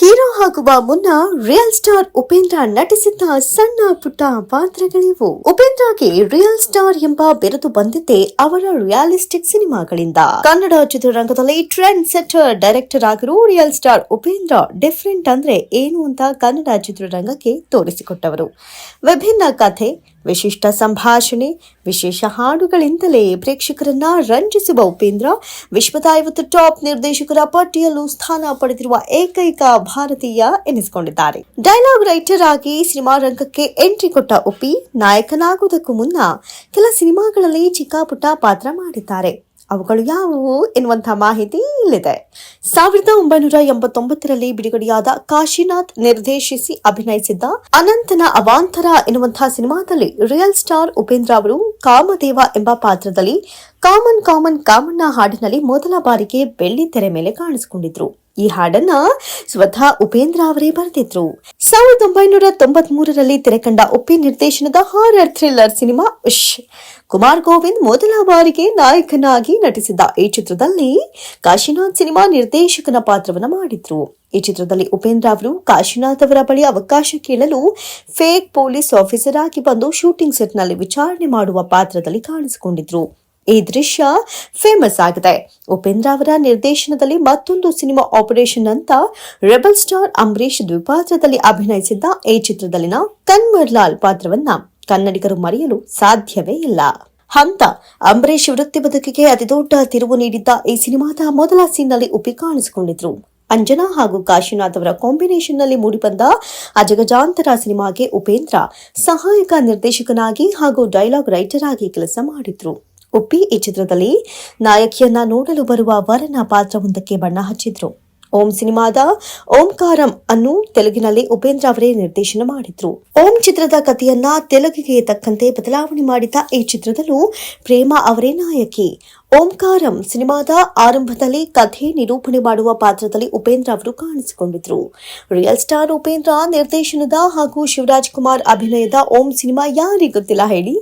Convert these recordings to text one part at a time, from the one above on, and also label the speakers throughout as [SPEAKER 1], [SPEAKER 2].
[SPEAKER 1] Hero ಆಗುವ ಮುನ್ನ real star Upendra ನಟಿಸಿದ್ದ ಸಣ್ಣ ಪುಟ್ಟ ಪಾತ್ರಗಳಿವು. ಉಪೇಂದ್ರಗೆ ರಿಯಲ್ ಸ್ಟಾರ್ ಎಂಬ ಬಿರುದು ಬಂದಿದ್ದೆ ಅವರ ರಿಯಾಲಿಸ್ಟಿಕ್ ಸಿನಿಮಾಗಳಿಂದ. ಕನ್ನಡ ಚಿತ್ರರಂಗದಲ್ಲಿ ಟ್ರೆಂಡ್ ಸೆಟರ್ ಡೈರೆಕ್ಟರ್ ಆಗಿರುವ ರಿಯಲ್ ಸ್ಟಾರ್ ಉಪೇಂದ್ರ ಡಿಫ್ರೆಂಟ್ ಅಂದ್ರೆ ಏನು ಅಂತ ಕನ್ನಡ ಚಿತ್ರರಂಗಕ್ಕೆ ತೋರಿಸಿಕೊಟ್ಟವರು. ವಿಭಿನ್ನ ಕಥೆ ವಿಶಿಷ್ಟ ಸಂಭಾಷಣೆ, ವಿಶೇಷ ಹಾಡುಗಳಿಂದಲೇ ಪ್ರೇಕ್ಷಕರನ್ನ ರಂಜಿಸುವ ಉಪೇಂದ್ರ ವಿಶ್ವದ ಐವತ್ತು ಟಾಪ್ ನಿರ್ದೇಶಕರ ಪಟ್ಟಿಯಲ್ಲೂ ಸ್ಥಾನ ಪಡೆದಿರುವ ಏಕೈಕ ಭಾರತೀಯ ಎನಿಸಿಕೊಂಡಿದ್ದಾರೆ. ಡೈಲಾಗ್ ರೈಟರ್ ಆಗಿ ಸಿನಿಮಾ ರಂಗಕ್ಕೆ ಎಂಟ್ರಿ ಕೊಟ್ಟ ಉಪಿ ನಾಯಕನಾಗುವುದಕ್ಕೂ ಮುನ್ನ ಕೆಲ ಸಿನಿಮಾಗಳಲ್ಲಿ ಚಿಕ್ಕಾಪುಟ್ಟ ಪಾತ್ರ ಮಾಡಿದ್ದಾರೆ. ಅವುಗಳು ಯಾವುವು ಎನ್ನುವಂತಹ ಮಾಹಿತಿ ಇಲ್ಲಿದೆ. ಸಾವಿರದ ಒಂಬೈನೂರ ಎಂಬತ್ತೊಂಬತ್ತರಲ್ಲಿ ಬಿಡುಗಡೆಯಾದ ಕಾಶಿನಾಥ್ ನಿರ್ದೇಶಿಸಿ ಅಭಿನಯಿಸಿದ್ದ ಅನಂತನ ಅವಾಂತರ ಎನ್ನುವಂತಹ ಸಿನಿಮಾದಲ್ಲಿ ರಿಯಲ್ ಸ್ಟಾರ್ ಉಪೇಂದ್ರ ಅವರು ಕಾಮದೇವ ಎಂಬ ಪಾತ್ರದಲ್ಲಿ ಕಾಮನ್ ಕಾಮನ್ ಕಾಮಣ್ಣ ಹಾಡಿನಲ್ಲಿ ಮೊದಲ ಬಾರಿಗೆ ಬೆಳ್ಳಿ ತೆರೆ ಮೇಲೆ ಕಾಣಿಸಿಕೊಂಡಿದ್ರು. ಈ ಹಾಡನ್ನ ಸ್ವತಃ ಉಪೇಂದ್ರ ಅವರೇ ಬರೆದಿದ್ರು. ಸಾವಿರದ ಒಂಬೈನೂರ ತೊಂಬತ್ ಮೂರರಲ್ಲಿ ತೆರೆಕಂಡ ಉಪ್ಪಿ ನಿರ್ದೇಶನದ ಹಾರರ್ ಥ್ರಿಲ್ಲರ್ ಸಿನಿಮಾ ಉಶ್ ಕುಮಾರ್ ಗೋವಿಂದ್ ಮೊದಲ ಬಾರಿಗೆ ನಾಯಕನಾಗಿ ನಟಿಸಿದ್ದ ಈ ಚಿತ್ರದಲ್ಲಿ ಕಾಶಿನಾಥ್ ಸಿನಿಮಾ ನಿರ್ದೇಶಕನ ಪಾತ್ರವನ್ನು ಮಾಡಿದ್ರು. ಈ ಚಿತ್ರದಲ್ಲಿ ಉಪೇಂದ್ರ ಅವರು ಕಾಶಿನಾಥ್ ಅವರ ಬಳಿ ಅವಕಾಶ ಕೇಳಲು ಫೇಕ್ ಪೊಲೀಸ್ ಆಫೀಸರ್ ಆಗಿ ಬಂದು ಶೂಟಿಂಗ್ ಸೆಟ್ನಲ್ಲಿ ವಿಚಾರಣೆ ಮಾಡುವ ಪಾತ್ರದಲ್ಲಿ ಕಾಣಿಸಿಕೊಂಡಿದ್ರು. ಈ ದೃಶ್ಯ ಫೇಮಸ್ ಆಗಿದೆ. ಉಪೇಂದ್ರ ಅವರ ನಿರ್ದೇಶನದಲ್ಲಿ ಮತ್ತೊಂದು ಸಿನಿಮಾ ಆಪರೇಷನ್ ಅಂತ ರೆಬಲ್ ಸ್ಟಾರ್ ಅಂಬರೀಷ್ ದ್ವಿಪಾತ್ರದಲ್ಲಿ ಅಭಿನಯಿಸಿದ್ದ ಈ ಚಿತ್ರದಲ್ಲಿನ ಕನ್ವರ್ ಲಾಲ್ ಪಾತ್ರವನ್ನ ಕನ್ನಡಿಗರು ಮರೆಯಲು ಸಾಧ್ಯವೇ ಇಲ್ಲ. ಹಂತ, ಅಂಬರೀಷ್ ವೃತ್ತಿ ಬದುಕಿಗೆ ಅತಿದೊಡ್ಡ ತಿರುವು ನೀಡಿದ್ದ ಈ ಸಿನಿಮಾದ ಮೊದಲ ಸೀನ್ನಲ್ಲಿ ಉಪಿ ಕಾಣಿಸಿಕೊಂಡಿದ್ರು. ಅಂಜನಾ ಹಾಗೂ ಕಾಶಿನಾಥ್ ಅವರ ಕಾಂಬಿನೇಷನ್ನಲ್ಲಿ ಮೂಡಿಬಂದ ಅಜಗಜಾಂತರ ಸಿನಿಮಾಗೆ ಉಪೇಂದ್ರ ಸಹಾಯಕ ನಿರ್ದೇಶಕನಾಗಿ ಹಾಗೂ ಡೈಲಾಗ್ ರೈಟರ್ ಆಗಿ ಕೆಲಸ ಮಾಡಿದ್ರು. ಉಪ್ಪಿ ಈ ಚಿತ್ರದಲ್ಲಿ ನಾಯಕಿಯನ್ನ ನೋಡಲು ಬರುವ ವರನ ಪಾತ್ರವೊಂದಕ್ಕೆ ಬಣ್ಣ ಹಚ್ಚಿದ್ರು. ಓಂ ಸಿನಿಮಾದ ಓಂಕಾರಂ ಅನ್ನು ತೆಲುಗಿನಲ್ಲಿ ಉಪೇಂದ್ರ ಅವರೇ ನಿರ್ದೇಶನ ಮಾಡಿದ್ರು. ಓಂ ಚಿತ್ರದ ಕಥೆಯನ್ನ ತೆಲುಗಿಗೆ ತಕ್ಕಂತೆ ಬದಲಾವಣೆ ಮಾಡಿದ ಈ ಚಿತ್ರದಲ್ಲೂ ಪ್ರೇಮ ಅವರೇ ನಾಯಕಿ. ಓಂಕಾರಂ ಸಿನಿಮಾದ ಆರಂಭದಲ್ಲಿ ಕಥೆ ನಿರೂಪಣೆ ಮಾಡುವ ಪಾತ್ರದಲ್ಲಿ ಉಪೇಂದ್ರ ಅವರು ಕಾಣಿಸಿಕೊಂಡಿದ್ರು. ರಿಯಲ್ ಸ್ಟಾರ್ ಉಪೇಂದ್ರ ನಿರ್ದೇಶನದ ಹಾಗೂ ಶಿವರಾಜ್ ಕುಮಾರ್ ಅಭಿನಯದ ಓಂ ಸಿನಿಮಾ ಯಾರಿಗೆ ಗೊತ್ತಿಲ್ಲ ಹೇಳಿ?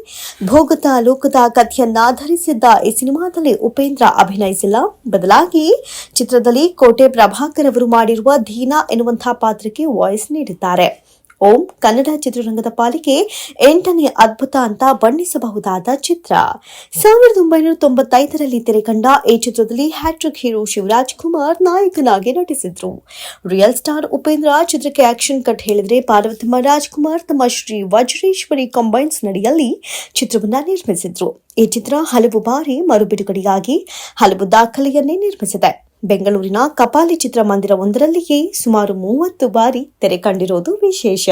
[SPEAKER 1] ಭೋಗತ ಲೋಕದ ಕಥೆಯನ್ನಾಧರಿಸಿದ್ದ ಈ ಸಿನಿಮಾದಲ್ಲಿ ಉಪೇಂದ್ರ ಅಭಿನಯಿಸಿಲ್ಲ. ಬದಲಾಗಿ ಚಿತ್ರದಲ್ಲಿ ಕೋಟೆ ಪ್ರಭಾಕರ್ ಅವರು ಮಾಡಿರುವ ಧೀನಾ ಎನ್ನುವಂತಹ ಪಾತ್ರಕ್ಕೆ ವಾಯ್ಸ್ ನೀಡಿದ್ದಾರೆ. ಓಂ ಕನ್ನಡ ಚಿತ್ರರಂಗದ ಪಾಲಿಗೆ ಎಂಟನೇ ಅದ್ಭುತ ಅಂತ ಬಣ್ಣಿಸಬಹುದಾದ ಚಿತ್ರ. ಸಾವಿರದ ಒಂಬೈನೂರ ತೊಂಬತ್ತೈದರಲ್ಲಿ ತೆರೆಕಂಡ ಈ ಚಿತ್ರದಲ್ಲಿ ಹ್ಯಾಟ್ರಿಕ್ ಹೀರೋ ಶಿವರಾಜ್ ಕುಮಾರ್ ನಾಯಕನಾಗಿ ನಟಿಸಿದ್ರು. ರಿಯಲ್ ಸ್ಟಾರ್ ಉಪೇಂದ್ರ ಚಿತ್ರಕ್ಕೆ ಆಕ್ಷನ್ ಕಟ್ ಹೇಳಿದ್ರೆ ಪಾರ್ವತಮ್ಮ ರಾಜ್ಕುಮಾರ್ ತಮ್ಮ ಶ್ರೀ ವಜ್ರೇಶ್ವರಿ ಕಂಬೈನ್ಸ್ ನಡಿಯಲ್ಲಿ ಚಿತ್ರವನ್ನ ನಿರ್ಮಿಸಿದ್ರು. ಈ ಚಿತ್ರ ಹಲವು ಬಾರಿ ಮರುಬಿಡುಗಡೆಯಾಗಿ ಹಲವು ದಾಖಲೆಯನ್ನೇ ನಿರ್ಮಿಸಿದೆ. ಬೆಂಗಳೂರಿನ ಕಪಾಲಿ ಚಿತ್ರಮಂದಿರವೊಂದರಲ್ಲಿಯೇ ಸುಮಾರು ಮೂವತ್ತು ಬಾರಿ ತೆರೆ ಕಂಡಿರೋದು ವಿಶೇಷ.